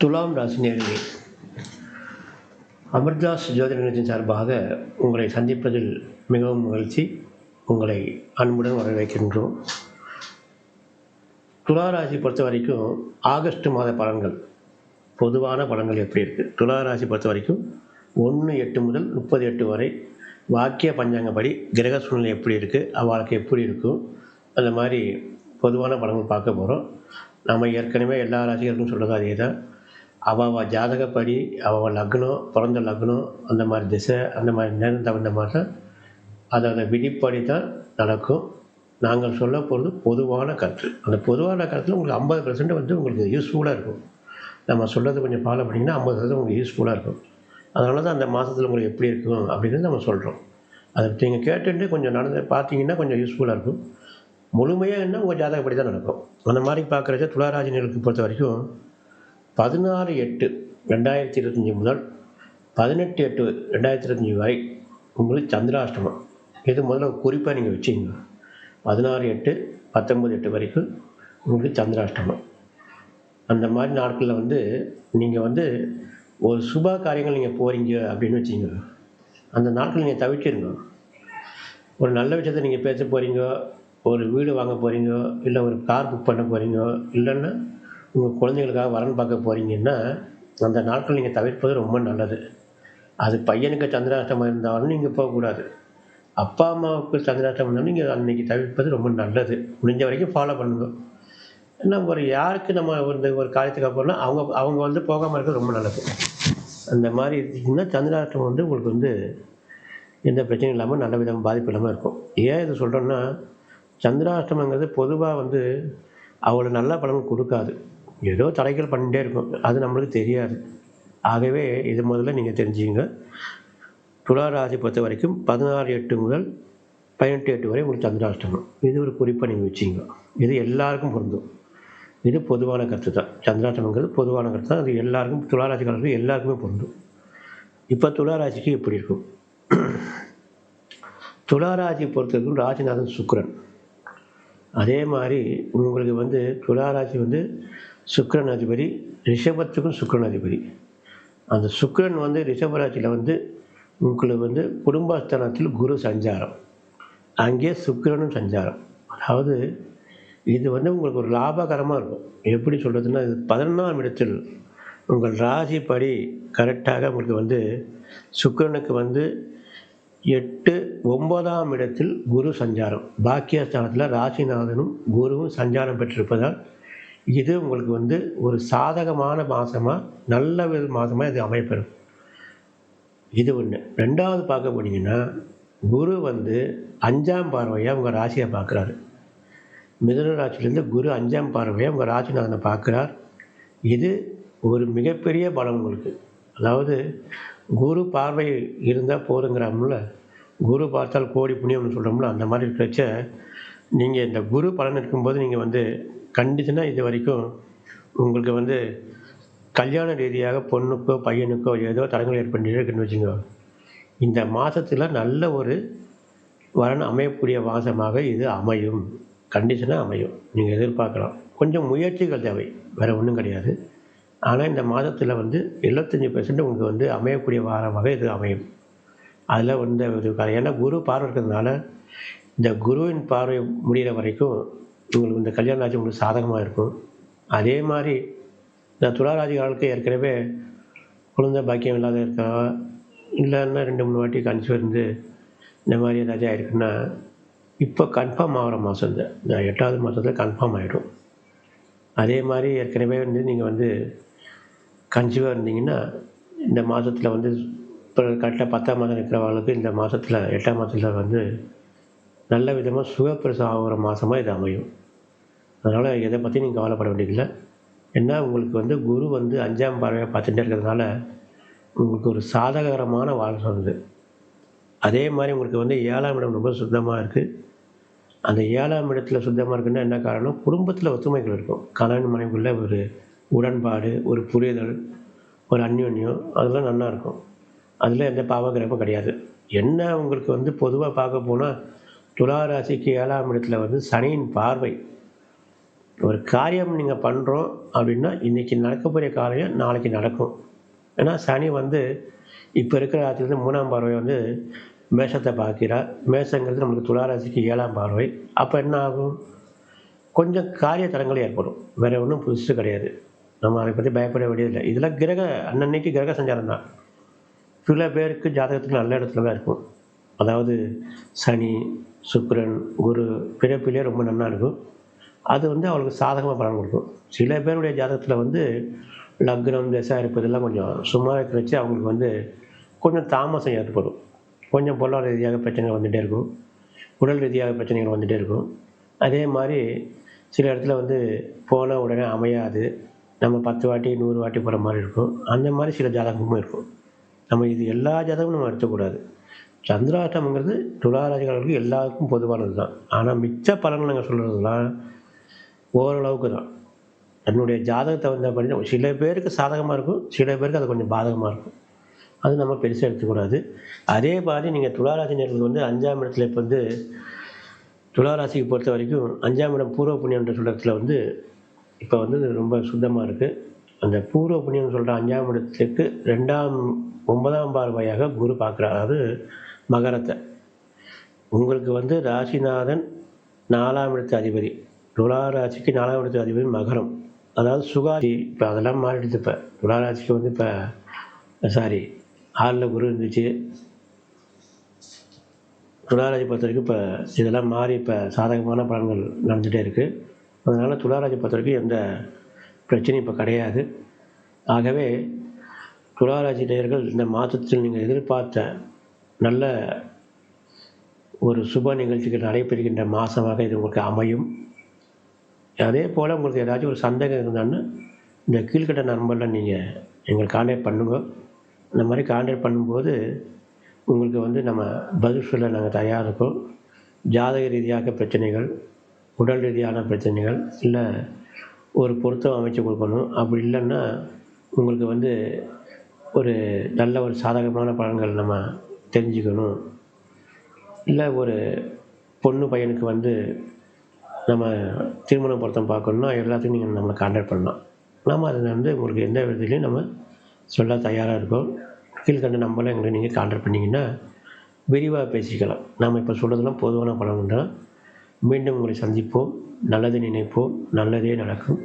துலாம் ராசி நேர்களே அமர்தாஸ் ஜோதிட நிலையத்தின் சார்பாக உங்களை சந்திப்பதில் மிகவும் மகிழ்ச்சி. உங்களை அன்புடன் வரவேற்கின்றோம். துலா ராசி பொறுத்த வரைக்கும் ஆகஸ்ட் மாத பலன்கள் பொதுவான பலன்கள் எப்படி இருக்குது துலா ராசி பொறுத்த வரைக்கும் ஒன்று எட்டு முதல் முப்பது எட்டு வரை வாக்கிய பஞ்சாங்கப்படி கிரக சூழ்நிலை எப்படி இருக்குது அவளுக்கு எப்படி இருக்கும் அந்த மாதிரி பொதுவான பலன்கள் பார்க்க போகிறோம் நம்ம ஏற்கனவே எல்லா ராசிகளுக்கும் சொல்கிறது அதே தான் அவள் ஜாதகப்படி அவள் லக்னம் பிறந்த லக்னம் அந்த மாதிரி திசை அந்த மாதிரி நேரம் தகுந்த மாதிரி தான் அதோட விதிப்படி தான் நடக்கும். நாங்கள் சொல்ல போகிறது பொதுவான கருத்து. அந்த பொதுவான கருத்தில் உங்களுக்கு ஐம்பது பர்சன்ட் வந்து உங்களுக்கு யூஸ்ஃபுல்லாக இருக்கும். நம்ம சொல்கிறது கொஞ்சம் ஃபாலோ பண்ணிங்கன்னா ஐம்பது சதவீதம் உங்களுக்கு யூஸ்ஃபுல்லாக இருக்கும். அதனால தான் அந்த மாதத்தில் உங்களுக்கு எப்படி இருக்கும் அப்படின்னு நம்ம சொல்கிறோம் அதை நீங்கள் கேட்டுட்டு கொஞ்சம் நடந்து பார்த்தீங்கன்னா கொஞ்சம் யூஸ்ஃபுல்லாக இருக்கும். முழுமையாக என்ன உங்கள் ஜாதகப்படி தான் நடக்கும். அந்த மாதிரி பார்க்குறச்ச துளாராஜினர்களுக்கு பொறுத்த வரைக்கும் பதினாறு எட்டு ரெண்டாயிரத்தி இருபத்தஞ்சி முதல் பதினெட்டு எட்டு ரெண்டாயிரத்தி இருபத்தஞ்சி வரை உங்களுக்கு சந்திராஷ்டமம். இது முதல்ல குறிப்பாக நீங்கள் வச்சிங்க பதினாறு எட்டு பத்தொம்பது எட்டு வரைக்கும் உங்களுக்கு சந்திராஷ்டமம். அந்த மாதிரி நாட்களில் வந்து நீங்கள் வந்து ஒரு சுப காரியங்கள் நீங்கள் போகிறீங்க அப்படின்னு வச்சிங்க அந்த நாட்கள் நீங்கள் தவிர்த்திருங்க. ஒரு நல்ல விஷயத்தை நீங்கள் பேச போகிறீங்க ஒரு வீடு வாங்க போகிறீங்க இல்லை ஒரு கார் புக் பண்ண போகிறீங்க இல்லைன்னா உங்கள் குழந்தைகளுக்காக வரன் பார்க்க போகிறீங்கன்னா அந்த நாட்கள் நீங்கள் தவிர்ப்பது ரொம்ப நல்லது. அது பையனுக்கு சந்திராஷ்டமம் இருந்தாலும் நீங்கள் போகக்கூடாது. அப்பா அம்மாவுக்கு சந்திராஷ்டமம் இருந்தாலும் நீங்கள் அன்றைக்கி தவிர்ப்பது ரொம்ப நல்லது. முடிஞ்ச வரைக்கும் ஃபாலோ பண்ணுங்க. ஏன்னா ஒரு யாருக்கு நம்ம இந்த ஒரு காரியத்துக்கு அப்புறம்னா அவங்க அவங்க வந்து போகாமல் இருக்கிறது ரொம்ப நல்லது. அந்த மாதிரி இருந்துச்சுன்னா சந்திராஷ்டமம் வந்து உங்களுக்கு வந்து எந்த பிரச்சனையும் இல்லாமல் நல்ல விதமாக பாதிப்பு இல்லாமல் இருக்கும். ஏன் இது சொல்கிறோன்னா சந்திராஷ்டமங்கிறது பொதுவாக வந்து அவ்வளோ நல்ல பலன் கொடுக்காது. ஏதோ தடைகள் பண்ணிகிட்டே இருக்கும். அது நம்மளுக்கு தெரியாது. ஆகவே இது முதல்ல நீங்கள் தெரிஞ்சுங்க. துளாராசி பொறுத்த வரைக்கும் பதினாறு எட்டு முதல் பதினெட்டு எட்டு வரை உங்களுக்கு சந்திராஷ்டமம். இது ஒரு குறிப்பை நீங்கள் வச்சிங்க. இது எல்லாருக்கும் பொருந்தும். இது பொதுவான கருத்து தான். சந்திராஷ்டமங்கிறது பொதுவான கருத்து தான். அது எல்லாருக்கும் துளாராசிக்காரர்களுக்கு எல்லாருக்குமே பொருந்தும். இப்போ துளாராசிக்கு எப்படி இருக்கும்? துளாராசி பொறுத்தவரைக்கும் ராஜநாதன் சுக்கரன். அதே மாதிரி உங்களுக்கு வந்து துளாராசி வந்து சுக்ரன் அதிபதி ரிஷபத்துக்கும் சுக்ரன் அதிபதி அந்த சுக்ரன் வந்து ரிஷபராசியில் வந்து உங்களுக்கு வந்து குடும்பஸ்தானத்தில் குரு சஞ்சாரம். அங்கே சுக்கிரனும் சஞ்சாரம். அதாவது இது வந்து உங்களுக்கு ஒரு லாபகரமாக இருக்கும். எப்படி சொல்கிறதுன்னா இது பதினொன்றாம் இடத்தில் உங்கள் ராசிப்படி கரெக்டாக உங்களுக்கு வந்து சுக்கிரனுக்கு வந்து எட்டு ஒன்பதாம் இடத்தில் குரு சஞ்சாரம். பாக்கியஸ்தானத்தில் ராசிநாதனும் குருவும் சஞ்சாரம் பெற்றிருப்பதால் இது உங்களுக்கு வந்து ஒரு சாதகமான மாதமாக நல்ல வித மாதமாக இது அமைப்பெறும். இது ஒன்று ரெண்டாவது பார்க்க போனீங்கன்னா குரு வந்து அஞ்சாம் பார்வையாக உங்கள் ராசியை பார்க்குறாரு. மிதன ராசியிலேருந்து குரு அஞ்சாம் பார்வையாக உங்கள் ராசிநாதனை பார்க்குறார். இது ஒரு மிகப்பெரிய பலம் உங்களுக்கு. அதாவது குரு பார்வை இருந்தால் போதுங்கிறாமுல. குரு பார்த்தால் கோடி புண்ணியம்னு சொல்கிறோம்ல அந்த மாதிரி இருக்கிறச்ச நீங்கள் இந்த குரு பலன் இருக்கும்போது நீங்கள் வந்து கண்டிஷனாக இது வரைக்கும் உங்களுக்கு வந்து கல்யாண ரீதியாக பொண்ணுக்கோ பையனுக்கோ ஏதோ தடங்கள் ஏற்பட்டு இருக்குன்னு வச்சுங்க இந்த மாதத்தில் நல்ல ஒரு வரன் அமையக்கூடிய மாதமாக இது அமையும். கண்டிஷனாக அமையும். நீங்கள் எதிர்பார்க்கலாம். கொஞ்சம் முயற்சிகள் தேவை. வேறு ஒன்றும் கிடையாது. ஆனால் இந்த மாதத்தில் வந்து எழுபத்தஞ்சி பெர்சன்ட் உங்களுக்கு வந்து அமையக்கூடிய வாரமாக இது அமையும். அதில் வந்து ஒரு ஏன்னா குரு பார்வை இருக்கிறதுனால இந்த குருவின் பார்வை முடிகிற வரைக்கும் உங்களுக்கு இந்த கல்யாண ராஜ்யம் உங்களுக்கு சாதகமாக இருக்கும். அதே மாதிரி இந்த துளாராஜிகளுக்கு ஏற்கனவே குழந்தை பாக்கியம் இல்லாத இருக்கா? இல்லைன்னா ரெண்டு மூணு வாட்டி கன்சிவ் இருந்து இந்த மாதிரி ஏதாச்சும் ஆயிருக்குன்னா இப்போ கன்ஃபார்ம் ஆகிற மாதம் இந்த இந்த எட்டாவது மாதத்தில் கன்ஃபார்ம் ஆகிடும் அதே மாதிரி ஏற்கனவே வந்து நீங்கள் வந்து கன்சீவாக இருந்தீங்கன்னா இந்த மாதத்தில் வந்து இப்போ கரெக்டாக பத்தாம் மாதம் இருக்கிறவங்களுக்கு இந்த மாதத்தில் எட்டாம் மாதத்தில் வந்து நல்ல விதமாக சுகப்பிரசவம் ஆகிற மாதமாக இது அமையும். அதனால் எதை பற்றி நீங்கள் கவலைப்பட வேண்டியதில்லை. ஏன்னா உங்களுக்கு வந்து குரு வந்து அஞ்சாம் பார்வையாக பார்த்துட்டே இருக்கிறதுனால உங்களுக்கு ஒரு சாதகரமான வாழ்க்கை வருது அதே மாதிரி உங்களுக்கு வந்து ஏழாம் இடம் ரொம்ப சுத்தமாக இருக்குது அந்த ஏழாம் இடத்துல சுத்தமாக இருக்குன்னா என்ன காரணம்? குடும்பத்தில் ஒத்துமைகள் இருக்கும். கணவன் மனைவிக்குள்ளே ஒரு உடன்பாடு ஒரு புரிதல் ஒரு அந்யோன்யம் அதெல்லாம் நல்லா இருக்கும். அதில் எந்த பாவகிரகமும் கிடையாது. என்ன உங்களுக்கு வந்து பொதுவாக பார்க்க போனால் துலா ராசிக்கு ஏழாம் இடத்துல வந்து சனியின் பார்வை. ஒரு காரியம் நீங்கள் பண்ணுறோம் அப்படின்னா இன்றைக்கி நடக்கக்கூடிய காரியம் நாளைக்கு நடக்கும். ஏன்னா சனி வந்து இப்போ இருக்கிற ராசியிலேருந்து மூணாம் பார்வை வந்து மேஷத்தை பார்க்கிறார். மேஷங்கிறது நம்மளுக்கு துளாராசிக்கு ஏழாம் பார்வை. அப்போ என்ன ஆகும்? கொஞ்சம் காரிய தடங்கள் ஏற்படும். வேறு ஒன்றும் புதுசு கிடையாது. நம்ம அதை பற்றி பயப்பட வேண்டியதில்லை. இதில் கிரக அன்னன்னைக்கு கிரக சஞ்சாரம் தான். சில பேருக்கு ஜாதகத்துக்கு நல்ல இடத்துல தான் இருக்கும். அதாவது சனி சுக்கிரன் குரு பிறப்பிலே ரொம்ப நல்லா இருக்கும். அது வந்து அவளுக்கு சாதகமாக பலன் கொடுக்கும். சில பேருடைய ஜாதகத்தில் வந்து லக்னம் திசை இருப்பதெல்லாம் கொஞ்சம் சும்மா இருக்க வச்சு அவங்களுக்கு வந்து கொஞ்சம் தாமசம் ஏற்படும். கொஞ்சம் பொருளாதார ரீதியாக பிரச்சனைகள் வந்துகிட்டே இருக்கும். உடல் ரீதியாக பிரச்சனைகள் வந்துகிட்டே இருக்கும். அதே மாதிரி சில இடத்துல வந்து போன உடனே அமையாது. நம்ம பத்து வாட்டி நூறு வாட்டி போகிற மாதிரி இருக்கும். அந்த மாதிரி சில ஜாதகமும் இருக்கும். நம்ம இது எல்லா ஜாதகமும் நம்ம எடுத்துக்கூடாது சந்திராஷ்டமங்கிறது துளாராசிகளுக்கு எல்லாருக்கும் பொதுவானது தான் ஆனால் மிச்ச பலன்கள் நாங்கள் சொல்கிறதுலாம் ஓரளவுக்கு தான் என்னுடைய ஜாதகத்தை வந்து அப்படின்னா சில பேருக்கு சாதகமாக இருக்கும் சில பேருக்கு அது கொஞ்சம் பாதகமாக இருக்கும். அது நம்ம பெருசாக எடுத்துக்கூடாது. அதே மாதிரி நீங்கள் துளாராசி நேரத்தில் வந்து அஞ்சாம் இடத்துல இப்போ வந்து துளாராசிக்கு பொறுத்த வரைக்கும் அஞ்சாம் இடம் பூர்வ புண்ணியன்ற சொல்கிறதுல வந்து இப்போ வந்து ரொம்ப சுத்தமாக இருக்குது அந்த பூர்வ புண்ணியம் சொல்கிற அஞ்சாம் இடத்துக்கு ரெண்டாம் ஒன்பதாம் பார்வையாக குரு பார்க்குறாரு. அதாவது மகரத்தை. உங்களுக்கு வந்து ராசிநாதன் நாலாம் இடத்து அதிபதி. துலா ராசிக்கு நாலாம் இடத்து அதிபதி மகரம். அதாவது சுகாதி இப்போ அதெல்லாம் மாறிடுது இப்போ. துலா ராசிக்கு வந்து இப்போ சாரி ஆறில் குரு இருந்துச்சு. துளாராஜி பொறுத்த வரைக்கும் இப்போ இதெல்லாம் மாறி இப்போ சாதகமான பலன்கள் நடந்துகிட்டே இருக்குது அதனால் துளாராஜி பொறுத்த வரைக்கும் எந்த பிரச்சனையும் இப்போ கிடையாது. ஆகவே துளாராசி நேயர்கள் இந்த மாதத்தில் நீங்கள் எதிர்பார்த்த நல்ல ஒரு சுப நிகழ்ச்சிகள் நடைபெறுகின்ற மாதமாக இது உங்களுக்கு அமையும். அதே போல் உங்களுக்கு ஏதாச்சும் ஒரு சந்தேகம் இருந்தான்னு இந்த கீழ்கட்ட நம்பரில் நீங்கள் எங்களை காண்டாக்ட் பண்ணுங்க. இந்த மாதிரி காண்டாக்ட் பண்ணும்போது உங்களுக்கு வந்து நம்ம பதில் சொல்ல நாங்கள் தயாராக இருக்கோம். ஜாதக ரீதியாக பிரச்சனைகள் உடல் ரீதியான பிரச்சனைகள் இல்லை ஒரு பொருத்தம் அமைச்சு கொடுக்கணும். அப்படி இல்லைன்னா உங்களுக்கு வந்து ஒரு நல்ல ஒரு சாதகமான பலன்கள் நம்ம தெரிஞ்சுக்கணும். இல்லை ஒரு பொண்ணு பையனுக்கு வந்து நம்ம திருமண பொருத்தம் பார்க்கணுன்னா எல்லாத்துக்கும் நீங்கள் நம்மளை காண்டாக்ட் பண்ணலாம். நம்ம அதில் வந்து உங்களுக்கு எந்த விதத்துலையும் நம்ம சொல்ல தயாராக இருக்கோம். கீழ்கண்ட நம்பரில் எங்களை நீங்கள் காண்டாக்ட் பண்ணிங்கன்னா விரிவாக பேசிக்கலாம். நாம் இப்போ சொல்கிறதெல்லாம் பொதுவான பலன் தான். மீண்டும் உங்களை சந்திப்போம். நல்லது நினைப்போம். நல்லதே நடக்கும்.